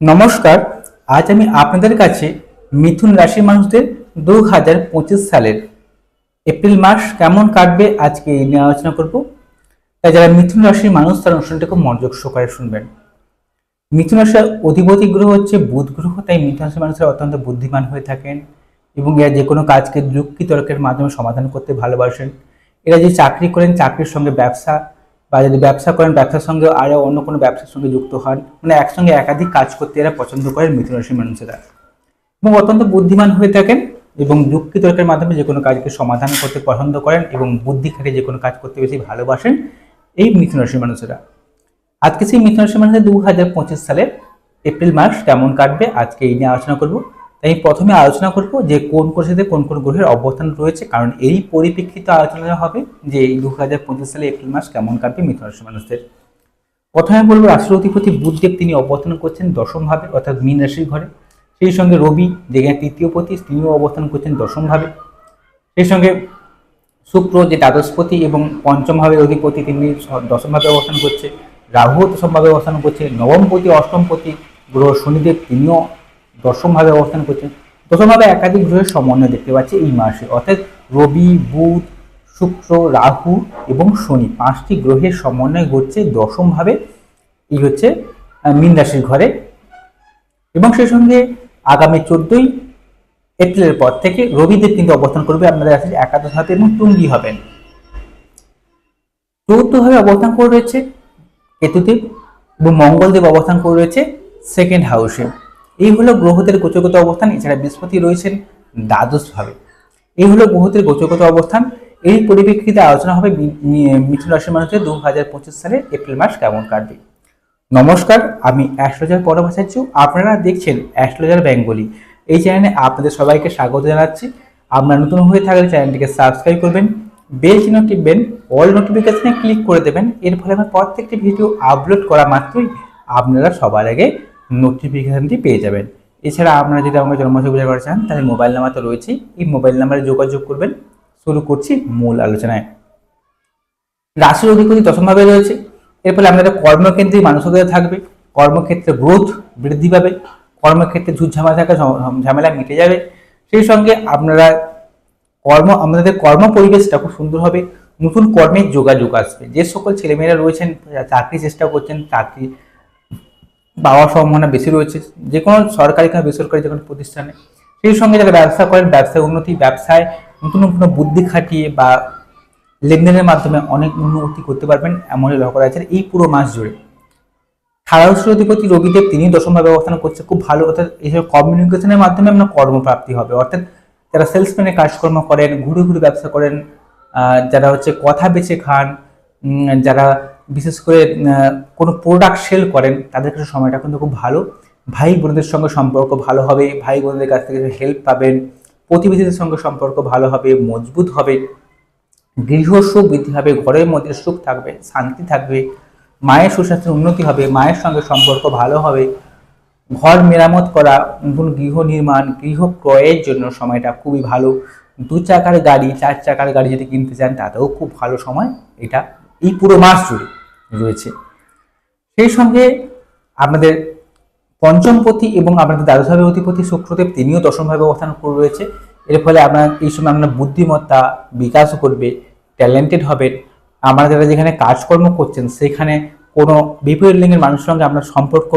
নমস্কার, আজ আমি আপনাদের কাছে মিথুন রাশির মানুষদের দু হাজার পঁচিশ সালের এপ্রিল মাস কেমন কাটবে আজকে এই নিয়ে আলোচনা করব। তাই যারা মিথুন রাশির মানুষ, তার অনুষ্ঠানটা খুব মনোযোগ সহকারে শুনবেন। মিথুন রাশির অধিপতি গ্রহ হচ্ছে বুধ গ্রহ, তাই মিথুন রাশির মানুষেরা অত্যন্ত বুদ্ধিমান হয়ে থাকেন এবং এরা যে কোনো কাজকে যুক্তি তর্কের মাধ্যমে সমাধান করতে ভালোবাসেন। এরা যে চাকরি করেন, চাকরির সঙ্গে ব্যবসা বা যদি ব্যবসা করেন, ব্যবসার সঙ্গে আরও অন্য কোনো ব্যবসার সঙ্গে যুক্ত হন মানে একসঙ্গে একাধিক কাজ করতে এরা পছন্দ করেন মিথুন রাশির মানুষেরা। এবং অত্যন্ত বুদ্ধিমান হয়ে থাকেন এবং যুক্তি তর্কের মাধ্যমে যে কোনো কাজকে সমাধান করতে পছন্দ করেন এবং বুদ্ধি খাটিয়ে যে কোনো কাজ করতে বেশি ভালোবাসেন এই মিথুন রাশির মানুষেরা। আজকে সেই মিথুন রাশির মানুষের দু হাজার পঁচিশ সালের এপ্রিল মাস কেমন কাটবে, আজকে এই নিয়ে আলোচনা করব। তাই আমি প্রথমে আলোচনা করব যে কোন কোষেতে কোন কোন গ্রহের অবস্থান রয়েছে, কারণ এই পরিপ্রেক্ষিতে আলোচনা হবে যে এই দু হাজার পঁচিশ সালে এপ্রিল মাস কেমন কাটবে মিথুন রাশির মানুষদের। প্রথমে বলব রাষ্ট্র অধিপতি বুধদেব, তিনি অবস্থান করছেন দশম ভাবে, অর্থাৎ মীন রাশির ঘরে। সেই সঙ্গে রবি যে তৃতীয় পতি, তিনিও অবস্থান করছেন দশম ভাবে। সেই সঙ্গে শুক্র, যে দ্বাদশপতি এবং পঞ্চম ভাবের অধিপতি, তিনি স- দশম ভাবে অবস্থান করছে। রাহু দশম ভাবে অবস্থান করছে। নবমপতি অষ্টমপতি গ্রহ শনিদেব, তিনিও দশম ভাবে অবস্থান করছেন দশম ভাবে একাধিক গ্রহের সমন্বয় দেখতে পাচ্ছি এই মাসে। অর্থাৎ রবি, বুধ, শুক্র, রাহু এবং শনি পাঁচটি গ্রহের সমন্বয় ঘটছে দশম ভাবে। এই হচ্ছে মীন রাশির ঘরে। এবং সেই সঙ্গে আগামী চোদ্দই এপ্রিলের পর থেকে রবিদেব কিন্তু অবস্থান করবে আপনাদের রাশির একাদশ হাতে এবং তুঙ্গি হবেন। চতুর্থভাবে অবস্থান করে রয়েছে কেতুদেব এবং মঙ্গলদেব অবস্থান করে রয়েছে সেকেন্ড হাউসে এই হলো গ্রহদের গোচরগত অবস্থান, এছাড়া বৃহস্পতি রয়েছেন দ্বাদশ ভাবে এই হলো গ্রহদের গোচরগত অবস্থান। এই পরিপ্রেক্ষিতে আলোচনা হবে মিথুন রাশির মানুষদের দু হাজার পঁচিশ সালের এপ্রিল মাস কেমন কাটবে। নমস্কার, আমি অ্যাস্ট্রোলজার পরভাষাচ্য আপনারা দেখছেন অ্যাস্ট্রোলজার বেঙ্গলি। এই চ্যানেলে আপনাদের সবাইকে স্বাগত জানাচ্ছি। আপনারা নতুন হয়ে থাকলে চ্যানেলটিকে সাবস্ক্রাইব করবেন, বেল চিহ্ন টিপবেন, অল নোটিফিকেশনে ক্লিক করে দেবেন। এর ফলে আমার প্রত্যেকটি ভিডিও আপলোড করা মাত্রই আপনারা সবার আগে নোটিফিকেশনটি পেয়ে যাবেন। এছাড়া আপনারা যদি আমাকে জন্মদিন পূজা চান, তাহলে মোবাইল নাম্বার তো রয়েছেই। এই মোবাইল নাম্বারে যোগাযোগ করবেন। শুরু করছি মূল আলোচনায়। রাশির অধিপতি দশমভাবে রয়েছে। এর ফলে আপনাদের কর্মকেন্দ্রিক মানসিকতা থাকবে। কর্মক্ষেত্রে গ্রোথ বৃদ্ধি পাবে। কর্মক্ষেত্রে ঝুট ঝামেলা থাকা ঝামেলা মিটে যাবে। সেই সঙ্গে আপনারা কর্ম, আমাদের কর্ম পরিবেশটা খুব সুন্দর হবে। নতুন কর্মের যোগাযোগ আসবে। যে সকল ছেলেমেয়েরা রয়েছেন চাকরি চেষ্টা করছেন চাকরি পাওয়ার সম্ভাবনা বেশি রয়েছে। যে কোনো সরকারি কিংবা বেসরকারি যে কোনো প্রতিষ্ঠানে। সেই সঙ্গে যারা ব্যবসা করেন, ব্যবসায় উন্নতি, ব্যবসায় নতুন নতুন বুদ্ধি খাটিয়ে বা লেনদেনের মাধ্যমে অনেক উন্নতি করতে পারবেন, এমনই লক্ষ্য করা যাচ্ছে এই পুরো মাস জুড়ে। ঠারাংশ অধিপতি রবিদেব তিনি দশমভাবে অবস্থান করছে। খুব ভালো অর্থাৎ এইসব কমিউনিকেশনের মাধ্যমে আপনার কর্মপ্রাপ্তি হবে। অর্থাৎ যারা সেলসম্যানের কাজকর্ম করেন, ঘুরে ঘুরে ব্যবসা করেন যারা হচ্ছে কথা বেছে খান যারা বিশেষ করে কোনো প্রোডাক্ট সেল করেন, তাদের কাছে সময়টা কিন্তু খুব ভালো। ভাই বোনদের সঙ্গে সম্পর্ক ভালো হবে, ভাই বোনদের কাছ থেকে হেল্প পাবেন, প্রতিবেশীদের সঙ্গে সম্পর্ক ভালো হবে, মজবুত হবে, গৃহ সুখ বৃদ্ধি হবে, ঘরের মধ্যে সুখ থাকবে, শান্তি থাকবে, মায়ের সুস্বাস্থ্যের উন্নতি হবে, মায়ের সঙ্গে সম্পর্ক ভালো হবে, ঘর মেরামত করা, নতুন গৃহ নির্মাণ, গৃহ ক্রয়ের জন্য সময়টা খুবই ভালো। দু চাকার গাড়ি, চার চাকার গাড়ি যদি কিনতে চান, তাতেও খুব ভালো সময়। এটা এই পুরো মাস জুড়ে। রয়েছে। সেই সঙ্গে আপনাদের পঞ্চমপতি এবং আপনাদের দ্বাদশভাবে অধিপতি শুক্রদেব তিনিও দশমভাবে অবস্থান করে রয়েছে। এর ফলে আপনার এই সময় আপনার বুদ্ধিমত্তা বিকাশ করবে ট্যালেন্টেড হবেন আপনারা যারা যেখানে কাজকর্ম করছেন, সেখানে কোনো বিপরীত লিঙ্গের মানুষের সঙ্গে আপনার সম্পর্ক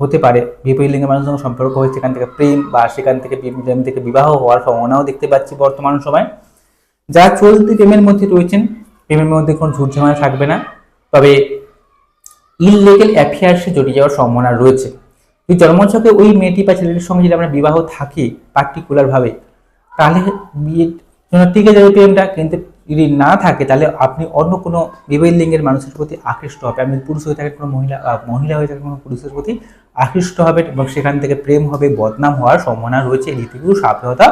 হতে পারে। বিপরীত লিঙ্গের মানুষের সঙ্গে সম্পর্ক হয়ে সেখান থেকে প্রেম বা সেখান থেকে প্রেম থেকে বিবাহ হওয়ার সম্ভাবনাও দেখতে পাচ্ছি বর্তমান সময়। যারা চলতি প্রেমের মধ্যে রয়েছেন, প্রেমের মধ্যে কোনো ঝুট ঝামেলা থাকবে না। তবে ইললিগেল অ্যাফেয়ার্সে জড়িয়ে যাওয়ার সম্ভাবনা রয়েছে। যদি জন্মছকে ওই মেয়েটি বা ছেলেটির সঙ্গে যদি আমরা বিবাহ থাকি পার্টিকুলারভাবে তাহলে জন্য টিকে যাবে প্রেমটা, কিন্তু যদি না থাকে, তাহলে আপনি অন্য কোনো বিবাহিত লিঙ্গের মানুষের প্রতি আকৃষ্ট হবে আপনি পুরুষ হয়ে থাকেন, কোনো মহিলা মহিলা হয়ে থাকেন, কোনো পুরুষের প্রতি আকৃষ্ট হবে এবং সেখান থেকে প্রেম হবে, বদনাম হওয়ার সম্ভাবনা রয়েছে থেকেও সাবধানতা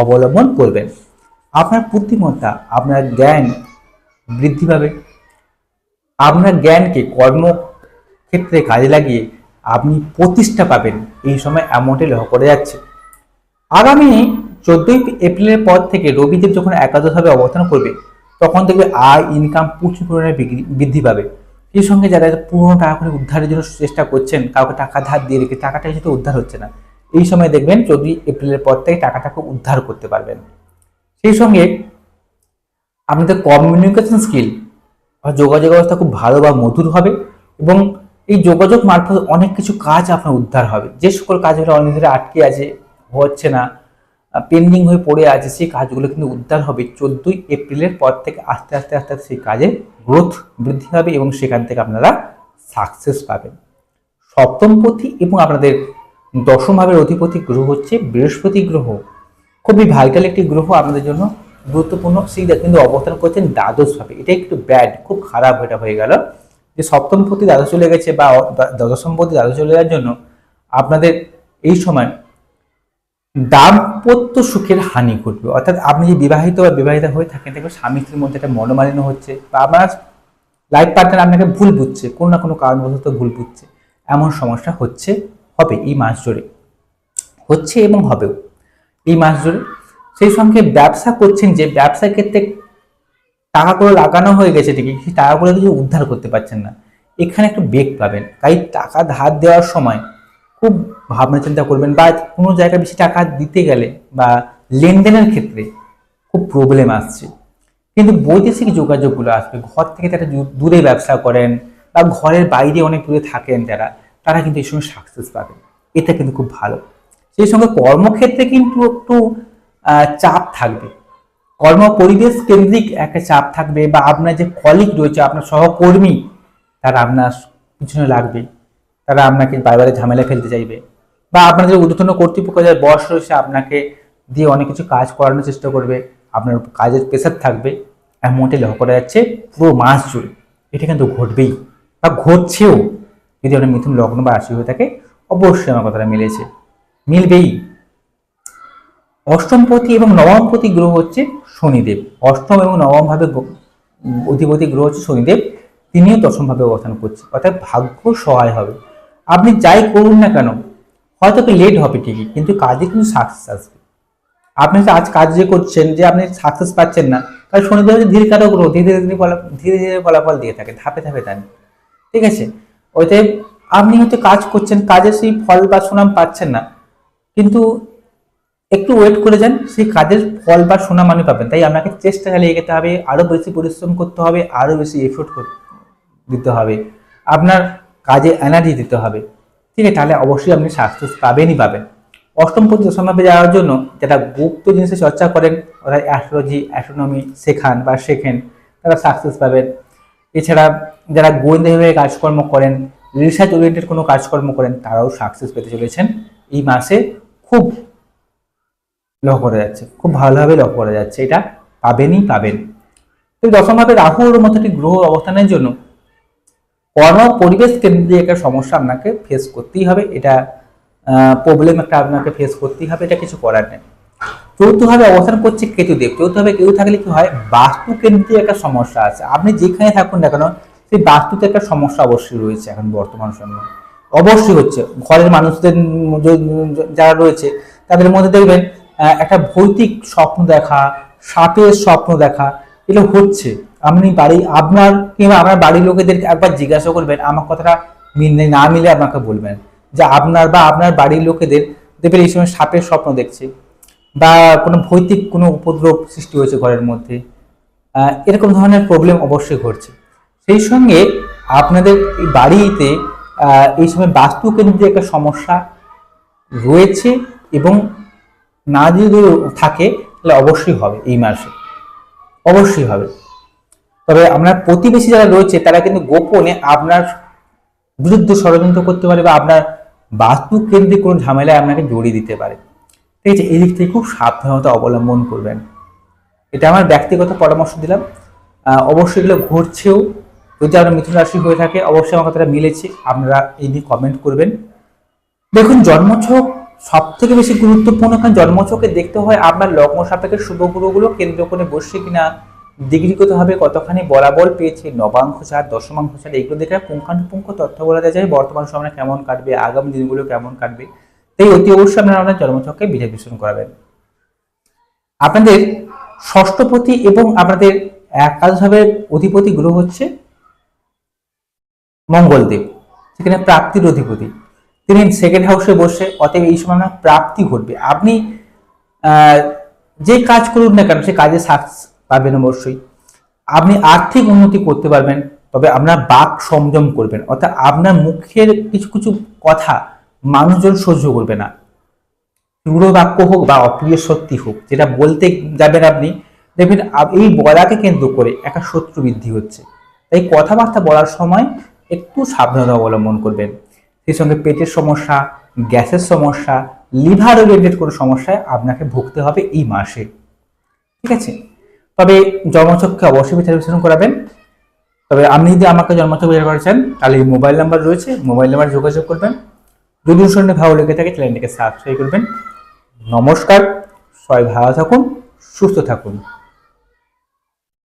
অবলম্বন করবেন। আপনার বুদ্ধিমত্তা, আপনার জ্ঞান বৃদ্ধি পাবে। আপনার জ্ঞানকে কর্মক্ষেত্রে কাজে লাগিয়ে আপনি প্রতিষ্ঠা পাবেন। এই সময় এমনটাই লক্ষ্য করে যাচ্ছে। আগামী চোদ্দই এপ্রিলের পর থেকে রবিদেব যখন একাদশভাবে অবস্থান করবে, তখন দেখবে আয় ইনকাম প্রচুর পরিমাণে বৃদ্ধি পাবে। সেই সঙ্গে যারা পুরোনো টাকা করে উদ্ধারের জন্য চেষ্টা করছেন, কাউকে টাকা ধার দিয়ে রেখে টাকাটা যেহেতু উদ্ধার হচ্ছে না, এই সময় দেখবেন চোদ্দই এপ্রিলের পর থেকে টাকাটাকে উদ্ধার করতে পারবেন। সেই সঙ্গে আপনাদের কমিউনিকেশন স্কিল বা যোগাযোগ ব্যবস্থা খুব ভালো বা মধুর হবে এবং এই যোগাযোগ মারফত অনেক কিছু কাজ আপনার উদ্ধার হবে। যে সকল কাজগুলো অনেক ধরে আটকে আছে, হচ্ছে না পেন্ডিং হয়ে পড়ে আছে, সেই কাজগুলো কিন্তু উদ্ধার হবে। চোদ্দই এপ্রিলের পর থেকে আস্তে আস্তে আস্তে আস্তে সেই কাজে গ্রোথ বৃদ্ধি হবে এবং সেখান থেকে আপনারা সাকসেস পাবেন। সপ্তমপতি এবং আপনাদের দশম ভাবের অধিপতি গ্রহ হচ্ছে বৃহস্পতি গ্রহ। খুবই ভাইটাল একটি গ্রহ আপনাদের জন্য। গুরুত্বপূর্ণ সেই কিন্তু অবস্থান করছেন দ্বাদশ ভাবে এটা একটু ব্যাড খুব খারাপ এটা হয়ে গেল। যে সপ্তম পতি দ্বাদশ চলে গেছে বা দশম পতি দ্বাদশ চলে যাওয়ার জন্য আপনাদের এই সময় দাম্পত্য সুখের হানি ঘটবে। অর্থাৎ আপনি যে বিবাহিত বা বিবাহিতা হয়ে থাকেন, দেখবেন স্বামী স্ত্রীর মধ্যে একটা মনোমালিন্য হচ্ছে বা আপনার লাইফ পার্টনার আপনাকে ভুল বুঝছে, কোনো না কোনো কারণবশত ভুল বুঝছে। এমন সমস্যা হচ্ছে, হবে এই মাস জুড়ে। হচ্ছে এবং হবেও। এই মাস জুড়ে সেই সঙ্গে ব্যবসা করছেন যে ব্যবসার ক্ষেত্রে টাকাগুলো লাগানো হয়ে গেছে ঠিকই সেই টাকাগুলো কিছু উদ্ধার করতে পারছেন না। এখানে একটু বেগ পাবেন। তাই টাকা ধার দেওয়ার সময় খুব ভাবনা চিন্তা করবেন বা কোনো জায়গায় বেশি টাকা দিতে গেলে বা লেনদেনের ক্ষেত্রে খুব প্রবলেম আসছে। কিন্তু বৈদেশিক যোগাযোগগুলো আসবে। ঘর থেকে তারা দূরে ব্যবসা করেন বা ঘরের বাইরে অনেক দূরে থাকেন যারা, তারা কিন্তু এই সময় সাকসেস পাবেন। এটা কিন্তু খুব ভালো। সেই সঙ্গে কর্মক্ষেত্রে কিন্তু একটু চাপ থাকবে। কর্ম পরিবেশ কেন্দ্রিক একটা চাপ থাকবে বা আপনার যে কলিগ রয়েছে, আপনার সহকর্মী, তারা আপনার পিছনে লাগবে। তারা আপনাকে বারবারে ঝামেলা ফেলতে চাইবে। বা আপনার যে ঊর্ধ্বতন কর্তৃপক্ষ যার বয়স রয়েছে, আপনাকে দিয়ে অনেক কিছু কাজ করানোর চেষ্টা করবে। আপনার কাজের প্রেশার থাকবে। এমনটাই লক্ষ্য করা যাচ্ছে, পুরো মাস জুড়ে। এটা কিন্তু ঘটবেই বা ঘটছেও। যদি আপনার মিথুন লগ্ন বা রাশি হয়ে থাকে, অবশ্যই আমার কথাটা মিলেছে। মিলবেই। অষ্টমপতি এবং নবমপতি গ্রহ হচ্ছে শনিদেব। অষ্টম এবং নবম ভাবে অধিপতি গ্রহ হচ্ছে শনিদেব। তিনিও দশম ভাবে অবস্থান করছে। অর্থাৎ ভাগ্য সহায় হবে। আপনি যাই করুন না কেন, হয়তো লেট হবে ঠিকই, কিন্তু কাজে কিন্তু সাকসেস আসবে। আপনি আজ কাজ যে করছেন, যে আপনি সাকসেস পাচ্ছেন না তাহলে শনিদেব হচ্ছে ধীর কারও গ্রহ, ধীরে ধীরে ধীরে ধীরে ফলাফল দিয়ে থাকে, ধাপে ধাপে দেন ঠিক আছে? ওইতে আপনি হয়তো কাজ করছেন কাজের সেই ফল বা সুনাম পাচ্ছেন না, কিন্তু একটু ওয়েট করে যান, সেই কাজের ফল বা সুনাম আপনি পাবেন। তাই আপনাকে চেষ্টা চালিয়ে যেতে হবে আরও বেশি পরিশ্রম করতে হবে আরও বেশি এফোর্ট দিতে হবে। আপনার কাজে এনার্জি দিতে হবে। ঠিক আছে, তাহলে অবশ্যই আপনি সাকসেস পাবেনই পাবেন। অষ্টম পর্যন্ত দশমভাবে যাওয়ার জন্য যারা গুপ্ত জিনিসের চর্চা করেন, ওরা অ্যাস্ট্রোলজি অ্যাস্ট্রোনমি শেখান বা শেখেন, তারা সাকসেস পাবেন। এছাড়া যারা গোয়েন্দা বিভাগে কাজকর্ম করেন রিসার্চ ওরিয়েন্টেড কোনো কাজকর্ম করেন, তারাও সাকসেস পেতে চলেছেন। এই মাসে খুব লক্ষ্য করা যাচ্ছে। খুব ভালোভাবে লক্ষ্য করা যাচ্ছে। এটা পাবেনই পাবেন। তো দশমভাবে রাহুর মতো একটি গ্রহ অবস্থানের জন্য কর্ম পরিবেশ কেন্দ্রিক একটা সমস্যা আপনাকে ফেস করতেই হবে। এটা প্রবলেম একটা আপনাকে ফেস করতেই হবে। এটা কিছু করার নেই। চৌথভাবে অবস্থান করছে কেতুদেব। চৌথভাবে কেউ থাকলে কি হয়? বাস্তু কেন্দ্রিক একটা সমস্যা আছে। আপনি যেখানে থাকুন না কেন, সেই বাস্তুতে একটা সমস্যা অবশ্যই রয়েছে এখন বর্তমান সময়ে। অবশ্যই হচ্ছে। ঘরের মানুষদের যারা রয়েছে, তাদের মধ্যে দেখবেন একটা ভৌতিক স্বপ্ন দেখা, সাপের স্বপ্ন দেখা, এগুলো হচ্ছে। আপনি বাড়ি, আপনার কিংবা আপনার বাড়ির লোকেদেরকে একবার জিজ্ঞাসা করবেন, আমার কথাটা মিলে, না মিলে আপনাকে বলবেন। যে আপনার বা আপনার বাড়ির লোকেদের দেখবেন এই সময় সাপের স্বপ্ন দেখছে, বা কোনো ভৌতিক কোনো উপদ্রব সৃষ্টি হয়েছে ঘরের মধ্যে এরকম ধরনের প্রবলেম অবশ্যই ঘটছে। সেই সঙ্গে আপনাদের এই বাড়িতে এই সময় বাস্তু কেন্দ্রিক একটা সমস্যা রয়েছে এবং না যদি থাকে, তাহলে অবশ্যই হবে এই মাসে। অবশ্যই হবে। তবে আপনার প্রতিবেশী যারা রয়েছে, তারা কিন্তু গোপনে আপনার বিরুদ্ধে ষড়যন্ত্র করতে পারে বা আপনার বাস্তু কেন্দ্রিক কোনো ঝামেলায় আপনাকে জড়িয়ে দিতে পারে। ঠিক আছে? এই দিক থেকে খুব সাবধানতা অবলম্বন করবেন। এটা আমার ব্যক্তিগত পরামর্শ দিলাম। অবশ্যই এগুলো ঘটছেও। যদি আপনার মিথুন রাশি হয়ে থাকে, অবশ্যই আমার কথাটা মিলেছে। আপনারা এই নিয়ে কমেন্ট করবেন। দেখুন, জন্মছক সব থেকে বেশি গুরুত্বপূর্ণ কারণ জন্মছকে দেখতে হয় আপনার লগ্ন সাপেক্ষে শুভ কেন্দ্র করে বসছে কিনা, ডিগ্রিগতভাবে কতখানি বলাবল পেয়েছে, নবাঙ্ক চার, দশমাঙ্ক চার, এগুলো দেখে পুঙ্খানুপুঙ্খ তথ্য বলা যায়। বর্তমান সময় কেমন কাটবে, আগামী দিনগুলো কেমন কাটবে, তাই অতি অবশ্যই আপনারা আপনার জন্মছককে বিচার বিশ্লেষণ করাবেন। আপনাদের ষষ্ঠপতি এবং আপনাদের একাদশভাবে অধিপতি গ্রহ হচ্ছে মঙ্গলদেব, সেখানে প্রাপ্তির অধিপতি। তিনি সেকেন্ড হাউসে বসে, অতএব এই সময় আপনার প্রাপ্তি ঘটবে। আপনি যে কাজ করুন না কেন, সে কাজে সাকসেস পাবেন অবশ্যই। আপনি আর্থিক উন্নতি করতে পারবেন, তবে আপনার বাক সংযম করবেন। অর্থাৎ আপনার মুখের কিছু কিছু কথা মানুষজন সহ্য করবে না। দৃঢ় বাক্য হোক বা অপ্রিয় সত্যি হোক, যেটা বলতে যাবেন আপনি, দেখবেন এই বলাকে কেন্দ্র করে একটা শত্রু বৃদ্ধি হচ্ছে। তাই কথাবার্তা বলার সময় একটু সাবধানতা অবলম্বন করবেন। সেই সঙ্গে পেটের সমস্যা, গ্যাসের সমস্যা, লিভার রিলেটেড কোনো সমস্যায় আপনাকে ভুগতে হবে এই মাসে। ঠিক আছে? তবে জন্মছককে অবশ্যই বিচার বিশ্লেষণ করাবেন। তবে আপনি যদি আমাকে জন্মছক বিচার করা চান তাহলে এই মোবাইল নাম্বার রয়েছে। মোবাইল নাম্বার যোগাযোগ করবেন। যদি অনুষ্ঠানটি ভালো লেগে থাকে চ্যানেলটিকে সাবস্ক্রাইব করবেন। নমস্কার। সবাই ভালো থাকুন, সুস্থ থাকুন।